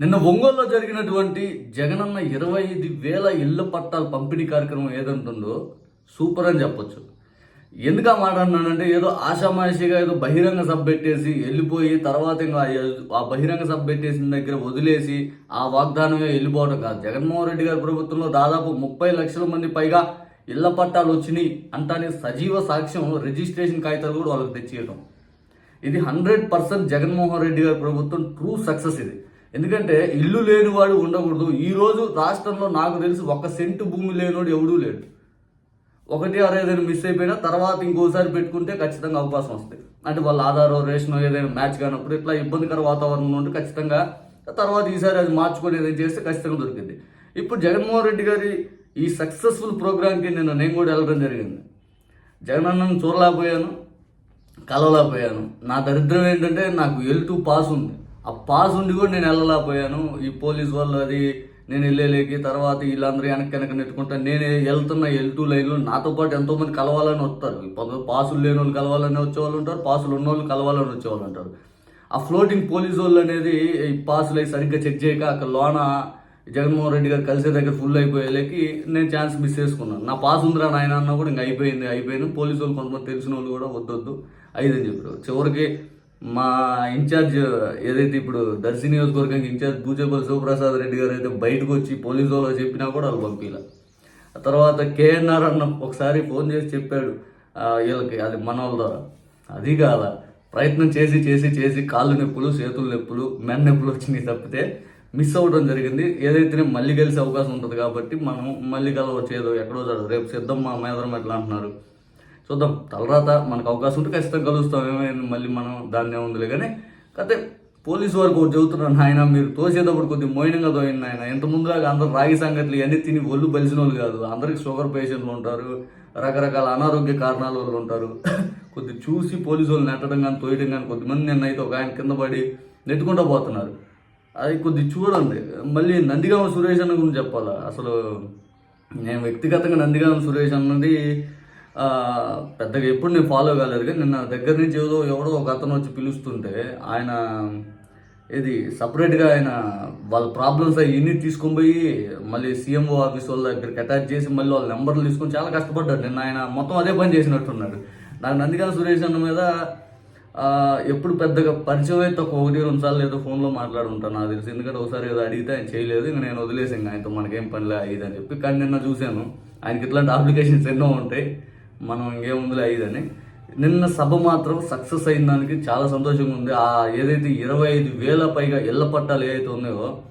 నిన్న ఒంగోలులో జరిగినటువంటి జగనన్న ఇరవై ఐదు వేల ఇళ్ళ పట్టాల పంపిణీ కార్యక్రమం ఏదంటుందో సూపర్ అని చెప్పొచ్చు. ఎందుకు ఆ మాట అన్నానంటే ఏదో ఆషామాషిగా ఏదో బహిరంగ సభ పెట్టేసి వెళ్ళిపోయి తర్వాత ఇంకా ఆ- బహిరంగ సభ పెట్టేసిన దగ్గర వదిలేసి ఆ వాగ్దానమే వెళ్ళిపోవడం కాదు. జగన్మోహన్ రెడ్డి గారి ప్రభుత్వంలో దాదాపు ముప్పై లక్షల మంది పైగా ఇళ్ళ పట్టాలు వచ్చినాయి అంటానే సజీవ సాక్ష్యం రిజిస్ట్రేషన్ కాగితాలు కూడా వాళ్ళకి తెచ్చేయడం ఇది హండ్రెడ్ పర్సెంట్ జగన్మోహన్ రెడ్డి గారి ప్రభుత్వం ట్రూ సక్సెస్ ఇది. ఎందుకంటే ఇల్లు లేనివాడు ఉండకూడదు. ఈరోజు రాష్ట్రంలో నాకు తెలిసి ఒక్క సెంటు భూమి లేనివాడు ఎవడూ లేడు. ఒకటి ఆరు ఏదైనా మిస్ అయిపోయినా తర్వాత ఇంకోసారి పెట్టుకుంటే ఖచ్చితంగా అవకాశం వస్తాయి. అంటే వాళ్ళ ఆధారో రేషన్ ఏదైనా మ్యాచ్ కానప్పుడు ఇట్లా ఇబ్బందికర వాతావరణం ఉంటే ఖచ్చితంగా తర్వాత ఈసారి అది మార్చుకొని ఏదైనా చేస్తే ఖచ్చితంగా దొరికింది. ఇప్పుడు జగన్మోహన్ రెడ్డి గారి ఈ సక్సెస్ఫుల్ ప్రోగ్రామ్కి నిన్న నేను కూడా వెళ్ళడం జరిగింది. జగనన్నను చూడలేకపోయాను కలవలేకపోయాను. నా దరిద్రం ఏంటంటే నాకు ఎల్ టూ పాస్ ఉంది. ఆ పాస్ ఉండి కూడా నేను వెళ్ళలేకపోయాను. ఈ పోలీస్ వాళ్ళు అది నేను వెళ్ళేలేకి తర్వాత వీళ్ళందరూ వెనక్కి వెనక నెట్టుకుంటా నేను వెళ్తున్న ఎల్ టూ లైన్లో నాతో పాటు ఎంతో మంది కలవాలని వస్తారు. పాసులు లేని వాళ్ళు కలవాలని వచ్చేవాళ్ళు ఉంటారు పాసులు ఉన్న వాళ్ళు కలవాలని వచ్చేవాళ్ళు ఉంటారు. ఆ ఫ్లోటింగ్ పోలీస్ వాళ్ళు అనేది ఈ పాసులు అవి సరిగ్గా చెక్ చేయక అక్కడ లోన జగన్మోహన్ రెడ్డి గారు కలిసే దగ్గర ఫుల్ అయిపోయేలేకి నేను ఛాన్స్ మిస్ చేసుకున్నాను. నా పాస్ ఉందిరా నాయన అన్నా కూడా ఇంకా అయిపోయింది అయిపోయింది. పోలీసు వాళ్ళు కొంతమంది తెలిసిన వాళ్ళు కూడా వద్దొద్దు. ఐదని చెప్పారు. చివరికి మా ఇన్ఛార్జ్ ఏదైతే ఇప్పుడు దర్శి నియోజకవర్గానికి ఇన్ఛార్జ్ పూజపల్లి శివప్రసాద్ రెడ్డి గారు అయితే బయటకు వచ్చి పోలీసు వాళ్ళు చెప్పినా కూడా వాళ్ళు పంపిలా. ఆ తర్వాత కేఎన్ఆర్ అన్న ఒకసారి ఫోన్ చేసి చెప్పాడు వీళ్ళకి అది మన వాళ్ళ ద్వారా. అది కాదా ప్రయత్నం చేసి చేసి చేసి కాళ్ళు నొప్పులు చేతుల నొప్పులు మెన్ నొప్పులు వచ్చినాయి తప్పితే మిస్ అవ్వడం జరిగింది. ఏదైతే మళ్ళీ కలిసే అవకాశం ఉంటుంది కాబట్టి మనం మళ్ళీ కలవచ్చు ఏదో ఎక్కడో జరగదు రేపు సిద్ధం మా మేదరం ఎట్లా అంటున్నారు? చూద్దాం. తర్వాత మనకు అవకాశం ఉంటే ఖచ్చితంగా కలుస్తాం. ఏమైనా మళ్ళీ మనం దాన్ని ఏముందిలే కానీ కాకపోతే పోలీసు వారికి ఒకటి చెబుతున్నాను ఆయన మీరు తోసేటప్పుడు కొద్దిగా మోయినంగా తోయింది ఆయన ఇంత ముందులాగా అందరు రాగి సంగతులు ఇవన్నీ తిని ఒళ్ళు బలిసిన వాళ్ళు కాదు. అందరికి షుగర్ పేషెంట్లు ఉంటారు రకరకాల అనారోగ్య కారణాల వాళ్ళు ఉంటారు. కొద్ది చూసి పోలీసు వాళ్ళు నెట్టడం కానీ తోయడం కానీ కొద్దిమంది నిన్న అయితే ఒక ఆయన కింద పడి నెట్టుకుంటూ పోతున్నారు. అది కొద్ది చూడండి. మళ్ళీ నందిగామ సురేష్ అన్న గురించి చెప్పాలా? అసలు నేను వ్యక్తిగతంగా నందిగామ సురేష్ అన్నది పెద్దగా ఎప్పుడు నేను ఫాలో కాలేదు. కానీ నిన్న దగ్గర నుంచి ఏదో ఎవడో ఒక అతను వచ్చి పిలుస్తుంటే ఆయన ఇది సపరేట్గా ఆయన వాళ్ళ ప్రాబ్లమ్స్ అవన్నీ తీసుకొని పోయి మళ్ళీ సీఎంఓ ఆఫీస్ వాళ్ళ దగ్గరికి అటాచ్ చేసి మళ్ళీ వాళ్ళ నెంబర్లు తీసుకొని చాలా కష్టపడ్డాడు. నిన్న ఆయన మొత్తం అదే పని చేసినట్టున్నాడు. నాకు నందిగామ సురేష్ అన్న మీద ఎప్పుడు పెద్దగా పరిచయం అయితే ఒక ఒకటి రెండు సార్లు ఏదో ఫోన్లో మాట్లాడుంటాను నాకు తెలిసి. ఎందుకంటే ఒకసారి ఏదో అడిగితే ఆయన చేయలేదు. ఇంకా నేను వదిలేసాను ఆయనతో మనకేం పనిలే ఇది అని చెప్పి. కానీ నిన్న చూశాను. ఆయనకి ఇట్లాంటి అప్లికేషన్స్ ఎన్నో ఉంటాయి. మనం ఇంకేముందిలే అయ్యిదని నిన్న సభ మాత్రం సక్సెస్ అయిన దానికి చాలా సంతోషంగా ఉంది. ఆ ఏదైతే ఇరవై ఐదు వేల పైగా ఇళ్ళ పట్టాలు ఏదైతే ఉన్నాయో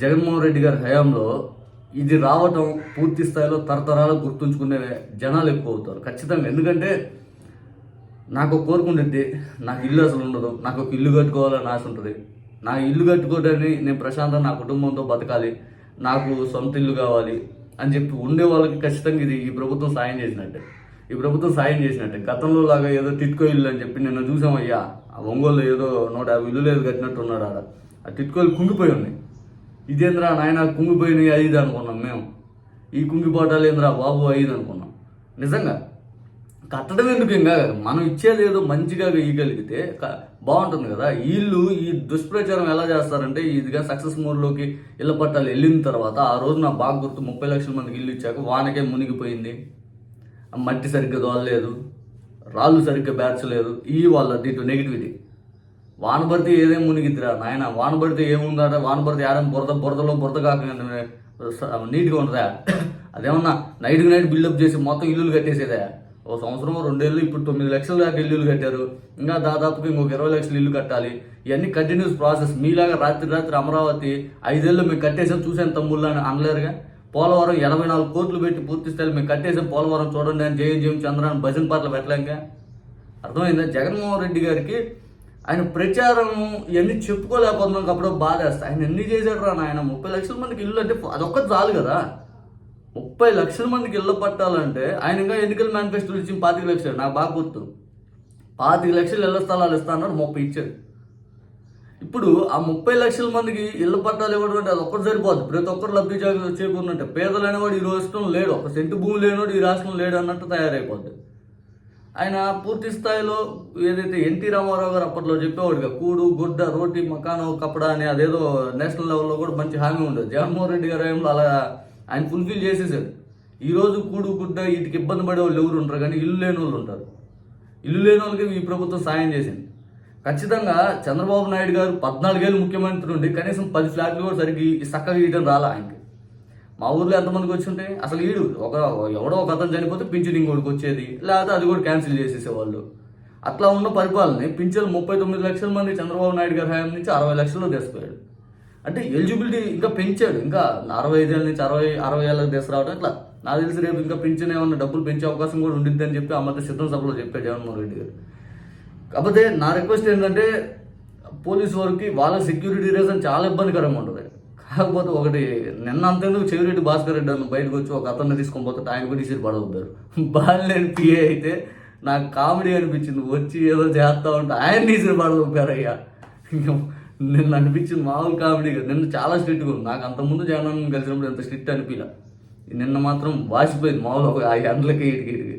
జగన్మోహన్ రెడ్డి గారి హయాంలో ఇది రావటం పూర్తి స్థాయిలో తరతరాలు గుర్తుంచుకునే జనాలు ఎక్కువ అవుతారు. ఖచ్చితంగా. ఎందుకంటే నాకు కోరుకుంటుంది నాకు ఇల్లు అసలు ఉండదు. నాకు ఒక ఇల్లు కట్టుకోవాలని ఆశ ఉంటుంది. నా ఇల్లు కట్టుకోవడానికి నేను ప్రశాంతంగా నా కుటుంబంతో బతకాలి. నాకు సొంత ఇల్లు కావాలి. అని చెప్పి ఉండే వాళ్ళకి ఖచ్చితంగా ఇది ఈ ప్రభుత్వం సాయం చేసినట్టే. ఈ ప్రభుత్వం సాయం చేసినట్టే. గతంలో లాగా ఏదో టిట్కో ఇల్లు అని చెప్పి నిన్న చూసామయ్యా. ఆ ఒంగోలు ఏదో నూట యాభై ఇల్లు లేదు కట్టినట్టు ఉన్నాడు ఆడ. ఆ టిట్కోలు కుంగిపోయి ఉన్నాయి. ఇదేంద్రా నాయన కుంగిపోయినాయి ఐదు అనుకున్నాం మేము. ఈ కుంగిపోటాలు ఏంద్రా బాబు ఐదు అనుకున్నాం. నిజంగా కట్టడం ఎందుకు ఇంకా మనం ఇచ్చేది ఏదో మంచిగా ఇవ్వగలిగితే బాగుంటుంది కదా? వీళ్ళు ఈ దుష్ప్రచారం ఎలా చేస్తారంటే ఇదిగా సక్సెస్ మోడ్లోకి ఇళ్ళ పట్టాలు వెళ్ళిన తర్వాత ఆ రోజు నా బాగా గుర్తు ముప్పై లక్షల మందికి ఇల్లు ఇచ్చాక వానకే మునిగిపోయింది. మట్టి సరిగ్గా దోలలేదు రాళ్ళు సరిగ్గా బేర్చలేదు ఈ వాళ్ళ దీంట్లో నెగిటివిటీ వాన పడితే ఏదేం మునిగిద్దిరా నాయన? వాన పడితే ఏముందట? వాన పడితే బురద బురదలో బురద కాక నీట్గా ఉంటుందా అదేమన్నా నైట్కి నైట్ బిల్డప్ చేసి మొత్తం ఇల్లులు కట్టేసేదా? ఓ సంవత్సరం రెండేళ్ళు ఇప్పుడు తొమ్మిది లక్షల దాకా ఇల్లు కట్టారు. ఇంకా దాదాపుగా ఇంకొక ఇరవై లక్షలు ఇల్లు కట్టాలి. ఇవన్నీ కంటిన్యూస్ ప్రాసెస్ మీలాగా రాత్రి రాత్రి అమరావతి ఐదేళ్ళు మేము కట్టేసాం చూసాను తమ్ముళ్ళు అని అనలేరుగా? పోలవరం ఎనభై నాలుగు కోట్లు పెట్టి పూర్తి స్థాయిలో మేము కట్టేసాం పోలవరం చూడండి అని జయం జయం చంద్రాన్ని భజన పాటలు పెట్టలేక అర్థమైందా? జగన్మోహన్ రెడ్డి గారికి ఆయన ప్రచారం ఇవన్నీ చెప్పుకోలేకపోతున్నాం అప్పుడు బాధ ఆయన ఎన్ని చేశాడు రా ఆయన ముప్పై లక్షల మందికి ఇల్లు అంటే అదొక్కటి చాలు కదా? ముప్పై లక్షల మందికి ఇల్లు పట్టాలంటే ఆయన ఇంకా ఎన్నికల మేనిఫెస్టోలు ఇచ్చి పాతిక లక్షలు. నాకు బాగా గుర్తు. పాతిక లక్షలు ఇళ్ళ స్థలాలు ఇస్తానన్నారు ముప్పై ఇచ్చారు ఇప్పుడు ఆ ముప్పై లక్షల మందికి ఇళ్ళ పట్టాలు ఇవ్వడం అంటే అది ఒక్కటి సరిపోదు ప్రతి ఒక్కరు లబ్ధి చేకూ- చేకూరినట్టే. పేదలు అనేవాడు ఈ రాష్ట్రం లేడు. ఒక సెంటు భూమి లేనివాడు ఈ రాష్ట్రం లేడు అన్నట్టు తయారైపోద్ది. ఆయన పూర్తి స్థాయిలో ఏదైతే ఎన్టీ రామారావు గారు అప్పట్లో చెప్పేవాడుగా కూడు గుడ్డ రోటీ మకాను కప్పడా అని అదేదో నేషనల్ లెవెల్లో కూడా మంచి హామీ ఉండదు. జగన్మోహన్ రెడ్డి గారు ఏమో అలా ఆయన ఫుల్ఫిల్ చేసేసాడు. ఈరోజు కూడు గుడ్డ వీటికి ఇబ్బంది పడే వాళ్ళు ఎవరు ఉంటారు కానీ ఇల్లు లేని వాళ్ళు ఉంటారు. ఇల్లు లేని వాళ్ళకి ఈ ప్రభుత్వం సాయం చేసింది. ఖచ్చితంగా చంద్రబాబు నాయుడు గారు పద్నాలుగేళ్ళు ముఖ్యమంత్రి ఉండి కనీసం పది ఫ్లాట్లు కూడా సరిగ్గా ఈ- చక్కగా ఇవ్వడం రాలా ఆయనకి. మా ఊర్లో ఎంతమందికి వచ్చి ఉంటే అసలు ఈడు ఒక ఎవడో ఒక అతను చనిపోతే పింఛన్ ఇంకోటికి వచ్చేది లేకపోతే అది కూడా క్యాన్సిల్ చేసేసేవాళ్ళు. అట్లా ఉన్న పరిపాలన పింఛన్ ముప్పై తొమ్మిది లక్షల మంది చంద్రబాబు నాయుడు గారి హయాం నుంచి అరవై లక్షల్లో తీసుకుపోయాడు అంటే ఎలిజిబిలిటీ ఇంకా పెంచాడు. ఇంకా అరవై ఐదు ఏళ్ళ నుంచి అరవై అరవై ఏళ్ళకి తీసుకురావడం ఇట్లా నాకు తెలిసి రేపు ఇంకా పెంచిన ఏమన్నా డబ్బులు పెంచే అవకాశం కూడా ఉండిద్ది అని చెప్పి ఆ మధ్య సిద్ధం సభలో చెప్పాడు జగన్మోహన్ రెడ్డి గారు. కాకపోతే నా రిక్వెస్ట్ ఏంటంటే పోలీస్ వారికి వాళ్ళ సెక్యూరిటీ రీజన్ చాలా ఇబ్బందికరంగా ఉంటుంది. కాకపోతే ఒకటి నిన్న అంతేందుకు చెవిరెడ్డి భాస్కర్ రెడ్డి అన్న బయటకు వచ్చి ఒక అతన్ని తీసుకొని పోతే ఆయన కూడా ఇసిరి పడవుతారు బాలేని పిఏ అయితే నాకు కామెడీ అనిపించింది. వచ్చి ఏదో చేస్తా ఉంటే ఆయన ఇసిరి పడవుతారయ్యా నిన్న అనిపించింది మామూలు కామెడీ కాదు. నిన్న చాలా స్ట్రిక్ట్గా ఉంది. నాకు అంతకుముందు జగన్ కలిసినప్పుడు ఎంత స్ట్రిక్ట్ అనిపించలే. నిన్న మాత్రం వాసిపోయింది మామూలు ఒక ఐదు ఎండలకి ఇటుకి ఇటుకి.